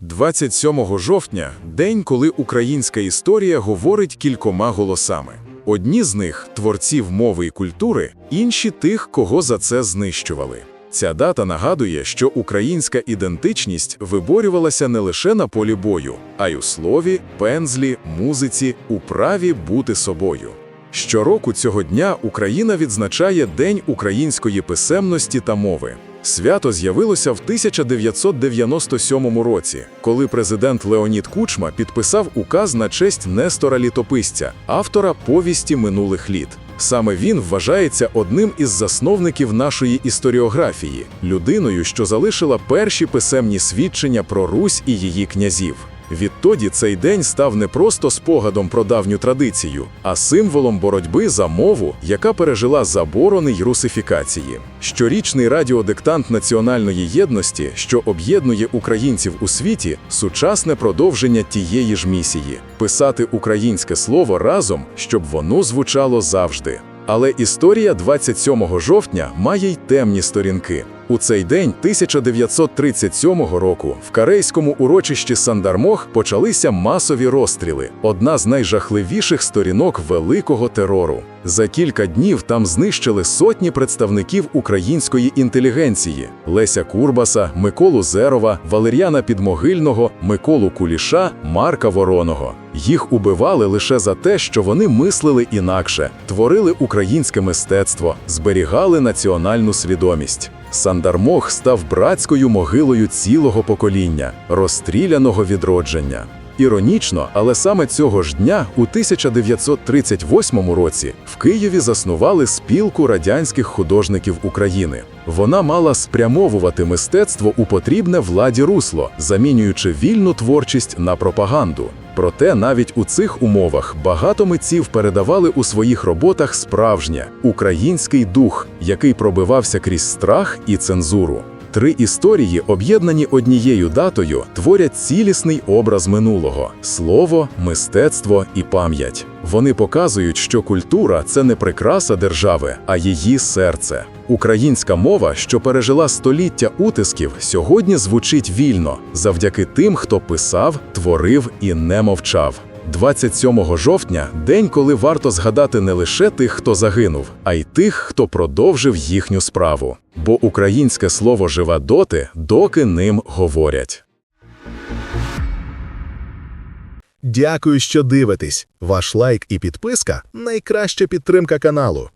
27 жовтня день, коли українська історія говорить кількома голосами. Одні з них творців мови і культури, інші тих, кого за це знищували. Ця дата нагадує, що українська ідентичність виборювалася не лише на полі бою, а й у слові, пензлі, музиці, у праві бути собою. Щороку цього дня Україна відзначає День української писемності та мови. Свято з'явилося в 1997 році, коли президент Леонід Кучма підписав указ на честь Нестора Літописця, автора повісті минулих літ. Саме він вважається одним із засновників нашої історіографії, людиною, що залишила перші писемні свідчення про Русь і її князів. Відтоді цей день став не просто спогадом про давню традицію, а символом боротьби за мову, яка пережила заборони й русифікації. Щорічний радіодиктант національної єдності, що об'єднує українців у світі, сучасне продовження тієї ж місії писати українське слово разом, щоб воно звучало завжди. Але історія 27 жовтня має й темні сторінки. У цей день 1937 року в карейському урочищі Сандармох почалися масові розстріли, одна з найжахливіших сторінок великого терору. За кілька днів там знищили сотні представників української інтелігенції: Леся Курбаса, Миколу Зерова, Валер'яна Підмогильного, Миколу Куліша, Марка Вороного. Їх убивали лише за те, що вони мислили інакше, творили українське мистецтво, зберігали національну свідомість. Сандармох став братською могилою цілого покоління, розстріляного відродження. Іронічно, але саме цього ж дня, у 1938 році, в Києві заснували спілку радянських художників України. Вона мала спрямовувати мистецтво у потрібне владі русло, замінюючи вільну творчість на пропаганду. Проте навіть у цих умовах багато митців передавали у своїх роботах справжнє український дух, який пробивався крізь страх і цензуру. Три історії, об'єднані однією датою, творять цілісний образ минулого слово, мистецтво і пам'ять. Вони показують, що культура це не прикраса держави, а її серце. Українська мова, що пережила століття утисків, сьогодні звучить вільно завдяки тим, хто писав, творив і не мовчав. 27 жовтня день, коли варто згадати не лише тих, хто загинув, а й тих, хто продовжив їхню справу. Бо українське слово живе доти, доки ним говорять. Дякую, що дивитесь. Ваш лайк і підписка найкраща підтримка каналу.